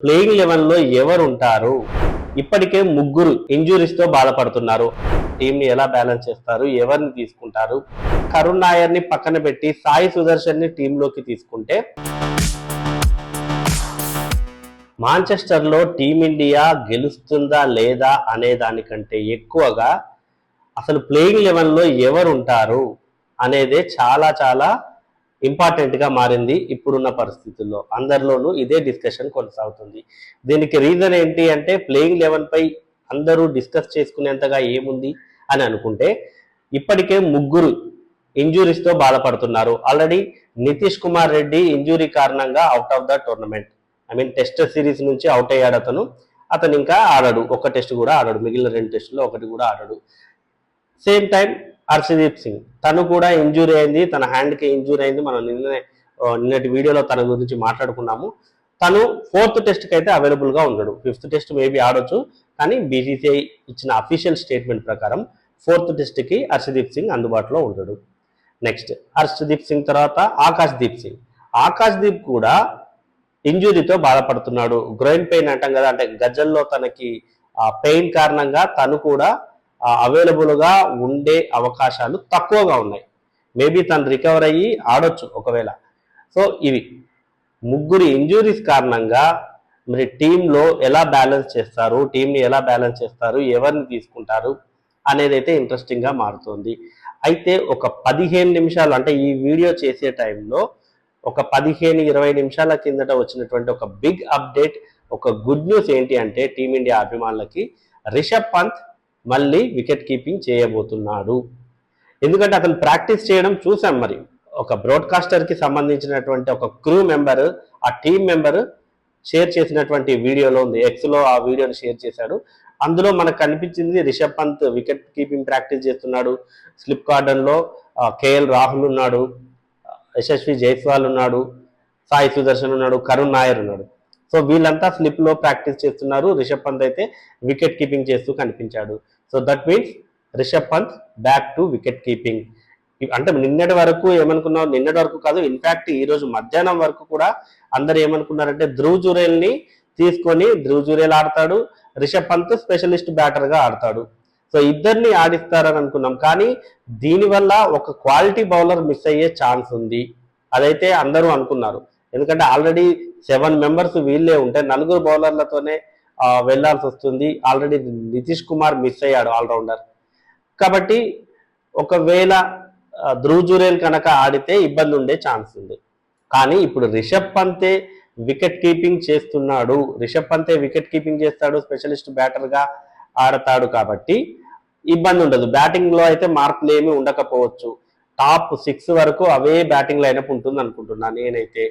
Playing లెవెన్లో ఎవరు ఉంటారు ఇప్పటికే ముగ్గురు ఇంజురీస్తో బాధపడుతున్నారు. టీంని ఎలా బ్యాలెన్స్ చేస్తారు? ఎవరిని తీసుకుంటారు? కరుణ్ నాయర్ని పక్కన పెట్టి సాయి సుదర్శన్ని టీంలోకి తీసుకుంటే మాంచెస్టర్లో టీమిండియా గెలుస్తుందా లేదా అనే దానికంటే ఎక్కువగా అసలు ప్లేయింగ్ లెవెన్లో ఎవరు ఉంటారు అనేదే చాలా చాలా ఇంపార్టెంట్గా మారింది ఇప్పుడున్న పరిస్థితుల్లో. అందరిలోనూ ఇదే డిస్కషన్ కొనసాగుతుంది. దీనికి రీజన్ ఏంటి అంటే ప్లేయింగ్ లెవెన్ పై అందరూ డిస్కస్ చేసుకునేంతగా ఏముంది అని అనుకుంటే ఇప్పటికే ముగ్గురు ఇంజురీస్తో బాధపడుతున్నారు. ఆల్రెడీ నితీష్ కుమార్ రెడ్డి ఇంజురీ కారణంగా out of the tournament I mean test series నుంచి అవుట్ అయ్యాడు అతను. అతను ఇంకా ఆడడు. ఒక టెస్ట్ కూడా ఆడడు. మిగిలిన రెండు టెస్టులో ఒకటి కూడా ఆడడు. Same time Harshdeep Singh. తను కూడా ఇంజూరీ అయింది తన హ్యాండ్కి ఇంజూరీ అయింది. మనం నిన్ననే నిన్నటి వీడియోలో తన గురించి మాట్లాడుకున్నాము. తను ఫోర్త్ టెస్ట్కి అయితే అవైలబుల్గా ఉండడు. ఫిఫ్త్ టెస్ట్ మేబీ ఆడొచ్చు కానీ బీసీసీఐ ఇచ్చిన అఫీషియల్ స్టేట్మెంట్ ప్రకారం ఫోర్త్ టెస్ట్కి హర్షదీప్ సింగ్ అందుబాటులో ఉండడు. నెక్స్ట్ హర్షదీప్ సింగ్ తర్వాత ఆకాష్ దీప్ సింగ్. ఆకాష్ దీప్ కూడా ఇంజురీతో బాధపడుతున్నాడు. గ్రోయిన్ పెయిన్ అంటాం కదా అంటే గజల్లో తనకి పెయిన్ కారణంగా తను కూడా అవైలబుల్గా ఉండే అవకాశాలు తక్కువగా ఉన్నాయి. మేబీ తను రికవర్ అయ్యి ఆడొచ్చు ఒకవేళ. సో ఇవి. ముగ్గురు ఇంజురీస్ కారణంగా మరి టీంలో ఎలా బ్యాలెన్స్ చేస్తారు టీంని ఎలా బ్యాలెన్స్ చేస్తారు ఎవరిని తీసుకుంటారు అనేది అయితే ఇంట్రెస్టింగ్గా మారుతుంది. అయితే ఒక పదిహేను నిమిషాలు అంటే ఈ వీడియో చేసే టైంలో ఒక పదిహేను ఇరవై నిమిషాల కిందట వచ్చినటువంటి ఒక బిగ్ అప్డేట్ ఒక గుడ్ న్యూస్ ఏంటి అంటే టీమిండియా అభిమానులకి రిషబ్ పంత్ మళ్ళీ వికెట్ కీపింగ్ చేయబోతున్నాడు. ఎందుకంటే అతను ప్రాక్టీస్ చేయడం చూసాం మరి. ఒక బ్రాడ్కాస్టర్కి సంబంధించినటువంటి ఒక క్రూ మెంబర్ ఆ టీం మెంబర్ షేర్ చేసినటువంటి వీడియోలో ఉంది. ఎక్స్లో ఆ వీడియోని షేర్ చేశాడు. అందులో మనకు కనిపించింది Rishabh Pant wicket keeping practice చేస్తున్నాడు. స్లిప్ గార్డెన్లో కేఎల్ రాహుల్ ఉన్నాడు. యశస్వి జైస్వాల్ ఉన్నాడు. సాయి సుదర్శన్ ఉన్నాడు. కరుణ్ నాయర్ ఉన్నాడు. సో వీళ్ళంతా స్లిప్లో ప్రాక్టీస్ చేస్తున్నారు. రిషబ్ పంత్ అయితే వికెట్ కీపింగ్ చేస్తూ కనిపించాడు. So that means Rishabh Pant back to wicket keeping అంటే నిన్నటి వరకు ఏమనుకున్నావు? నిన్నటి వరకు కాదు ఇన్ఫాక్ట్ ఈ రోజు మధ్యాహ్నం వరకు కూడా అందరు ఏమనుకున్నారంటే ధ్రువ్ జురేల్ని తీసుకొని ధ్రువ్ జురేల్ ఆడతాడు రిషబ్ పంత్ స్పెషలిస్ట్ బ్యాటర్గా ఆడతాడు. సో ఇద్దరిని ఆడిస్తారని అనుకున్నాం. కానీ దీనివల్ల ఒక క్వాలిటీ బౌలర్ మిస్ అయ్యే ఛాన్స్ ఉంది. అదైతే అందరూ అనుకున్నారు. ఎందుకంటే ఆల్రెడీ సెవెన్ మెంబర్స్ వీళ్ళే ఉంటే నలుగురు బౌలర్లతోనే వెళ్ళాల్సి వెళ్ళాల్సి వస్తుంది. ఆల్రెడీ నితీష్ కుమార్ మిస్ అయ్యాడు ఆల్రౌండర్ కాబట్టి ఒకవేళ ధ్రువ్ జురేల్ కనుక ఆడితే ఇబ్బంది ఉండే ఛాన్స్ ఉంది. కానీ ఇప్పుడు రిషబ్ పంతే వికెట్ కీపింగ్ చేస్తున్నాడు. రిషబ్ పంతే వికెట్ కీపింగ్ చేస్తాడు. స్పెషలిస్ట్ బ్యాటర్గా ఆడతాడు కాబట్టి ఇబ్బంది ఉండదు. బ్యాటింగ్లో అయితే మార్పులు ఏమీ ఉండకపోవచ్చు. టాప్ సిక్స్ వరకు అవే బ్యాటింగ్ లైనప్ ఉంటుంది అనుకుంటున్నాను నేనైతే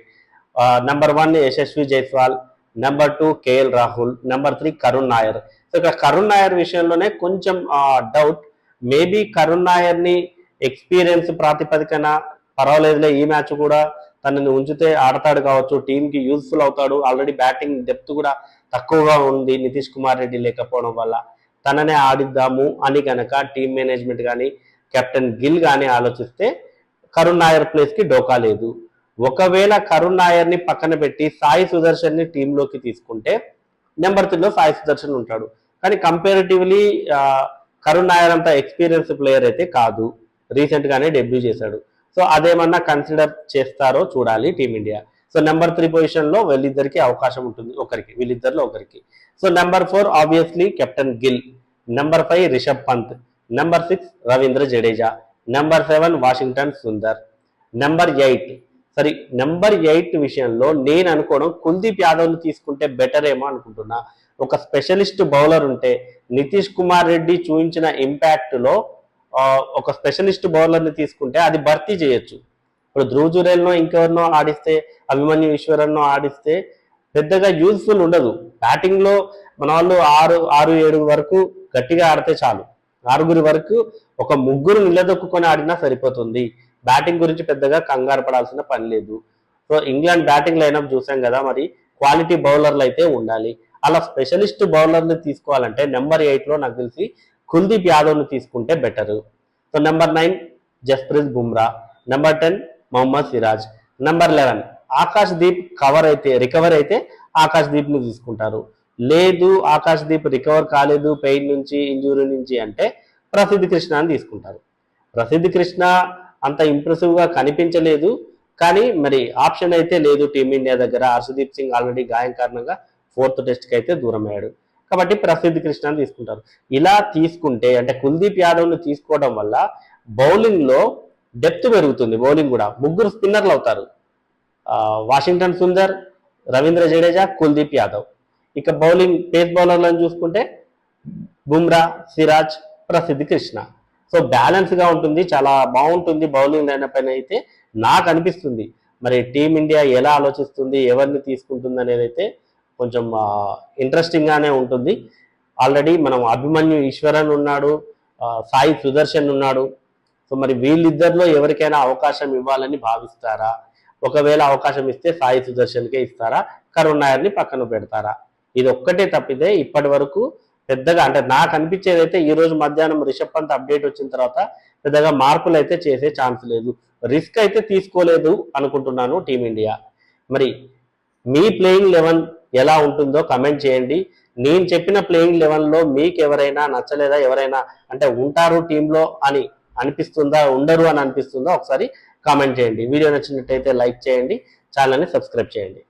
number one Yashasvi Jaiswal number two KL Rahul number three Karun Nair so ఇక్కడ కరుణ్ నాయర్ విషయంలోనే కొంచెం డౌట్ మేబీ కరుణ్ నాయర్ని ఎక్స్పీరియన్స్ ప్రాతిపదికన పర్వాలేదులే ఈ మ్యాచ్ కూడా తనని ఉంచితే ఆడతాడు కావచ్చు టీంకి యూస్ఫుల్ అవుతాడు. ఆల్రెడీ బ్యాటింగ్ డెప్త్ కూడా తక్కువగా ఉంది నితీష్ కుమార్ రెడ్డి లేకపోవడం వల్ల. తననే ఆడిద్దాము అని కనుక టీం మేనేజ్మెంట్ కానీ కెప్టెన్ గిల్ కానీ ఆలోచిస్తే కరుణ్ నాయర్ ప్లేస్కి డోకా లేదు. ఒకవేళ కరుణ్ నాయర్ని పక్కన పెట్టి సాయి సుదర్శన్ని టీంలోకి తీసుకుంటే నెంబర్ త్రీలో సాయి సుదర్శన్ ఉంటాడు. కానీ కంపారిటివ్లీ కరుణ్ నాయర్ అంత ఎక్స్పీరియన్స్ ప్లేయర్ అయితే కాదు. రీసెంట్గానే డెబ్యూ చేశాడు. సో అదేమన్నా కన్సిడర్ చేస్తారో చూడాలి టీమిండియా సో నెంబర్ త్రీ పొజిషన్లో వీళ్ళిద్దరికి అవకాశం ఉంటుంది ఒకరికి వీళ్ళిద్దరిలో ఒకరికి. So number four obviously captain Gill number five Rishabh Pant number six Ravindra Jadeja number seven Washington Sundar number eight సరే నెంబర్ ఎయిట్ విషయంలో నేను అనుకోవడం కుల్దీప్ యాదవ్ని తీసుకుంటే బెటర్ ఏమో అనుకుంటున్నా. ఒక స్పెషలిస్ట్ బౌలర్ ఉంటే నితీష్ కుమార్ రెడ్డి చూపించిన ఇంపాక్ట్లో ఒక స్పెషలిస్ట్ బౌలర్ని తీసుకుంటే అది భర్తీ చేయొచ్చు. ఇప్పుడు ధ్రువ్ జురేల్నో ఇంకెవరినో ఆడిస్తే అభిమన్యు ఈశ్వరన్నో ఆడిస్తే పెద్దగా యూజ్ఫుల్ ఉండదు. బ్యాటింగ్లో మన వాళ్ళు ఆరు ఆరు ఏడు వరకు గట్టిగా ఆడితే చాలు. ఆరుగురి వరకు ఒక ముగ్గురు నిలదొక్కుకొని ఆడినా సరిపోతుంది. బ్యాటింగ్ గురించి పెద్దగా కంగారు పడాల్సిన పని లేదు. సో ఇంగ్లాండ్ బ్యాటింగ్ లైనప్ చూసాం కదా మరి క్వాలిటీ బౌలర్లు అయితే ఉండాలి. అలా స్పెషలిస్ట్ బౌలర్ని తీసుకోవాలంటే నెంబర్ ఎయిట్లో నాకు తెలిసి కుల్దీప్ యాదవ్ని తీసుకుంటే better. So number nine Jasprit Bumrah number ten Mohammed Siraj number eleven Akash Deep cover అయితే రికవర్ అయితే ఆకాష్ని తీసుకుంటారు. లేదు ఆకాష్ దీప్ రికవర్ కాలేదు పెయిన్ నుంచి ఇంజురీ నుంచి అంటే ప్రసిద్ధి కృష్ణ అని తీసుకుంటారు. ప్రసిద్ధి కృష్ణ అంత ఇంప్రెసివ్గా కనిపించలేదు. కానీ మరి ఆప్షన్ అయితే లేదు టీమిండియా దగ్గర. హర్షదీప్ సింగ్ ఆల్రెడీ గాయం కారణంగా ఫోర్త్ టెస్ట్కి అయితే దూరమయ్యాడు. కాబట్టి ప్రసిద్ధి కృష్ణ తీసుకుంటారు. ఇలా తీసుకుంటే అంటే కుల్దీప్ యాదవ్ను తీసుకోవడం వల్ల బౌలింగ్లో డెప్త్ పెరుగుతుంది. బౌలింగ్ కూడా. ముగ్గురు స్పిన్నర్లు అవుతారు. వాషింగ్టన్ సుందర్ రవీంద్ర జడేజా కుల్దీప్ యాదవ్. ఇక బౌలింగ్ పేస్ బౌలర్లను చూసుకుంటే బుమ్రా సిరాజ్ ప్రసిద్ధి కృష్ణ. సో బ్యాలెన్స్గా ఉంటుంది చాలా బాగుంటుంది బౌలింగ్ లైన్ పైన అయితే నాకు అనిపిస్తుంది. మరి టీమిండియా ఎలా ఆలోచిస్తుంది ఎవరిని తీసుకుంటుంది అనేది అయితే కొంచెం ఇంట్రెస్టింగ్ గానే ఉంటుంది. ఆల్రెడీ మనం అభిమన్యు ఈశ్వరన్ ఉన్నాడు సాయి సుదర్శన్ ఉన్నాడు. సో మరి వీళ్ళిద్దరిలో ఎవరికైనా అవకాశం ఇవ్వాలని భావిస్తారా? ఒకవేళ అవకాశం ఇస్తే సాయి సుదర్శన్కే ఇస్తారా? కరుణ్ నాయర్ని పక్కన పెడతారా? ఇది ఒక్కటే తప్పితే ఇప్పటి వరకు పెద్దగా అంటే నాకు అనిపించేది అయితే ఈ రోజు మధ్యాహ్నం రిషబ్ పంత్ అప్డేట్ వచ్చిన తర్వాత పెద్దగా మార్పులు అయితే చేసే ఛాన్స్ లేదు. రిస్క్ అయితే తీసుకోలేదు అనుకుంటున్నాను టీమిండియా మరి మీ ప్లేయింగ్ లెవెన్ ఎలా ఉంటుందో కమెంట్ చేయండి. నేను చెప్పిన ప్లేయింగ్ లెవెన్లో మీకు ఎవరైనా నచ్చలేదా? ఎవరైనా అంటే ఉంటారు టీంలో అని అనిపిస్తుందా? ఉండరు అని అనిపిస్తుందా? ఒకసారి కామెంట్ చేయండి. వీడియో నచ్చినట్టయితే లైక్ చేయండి. ఛానల్ని సబ్స్క్రైబ్ చేయండి.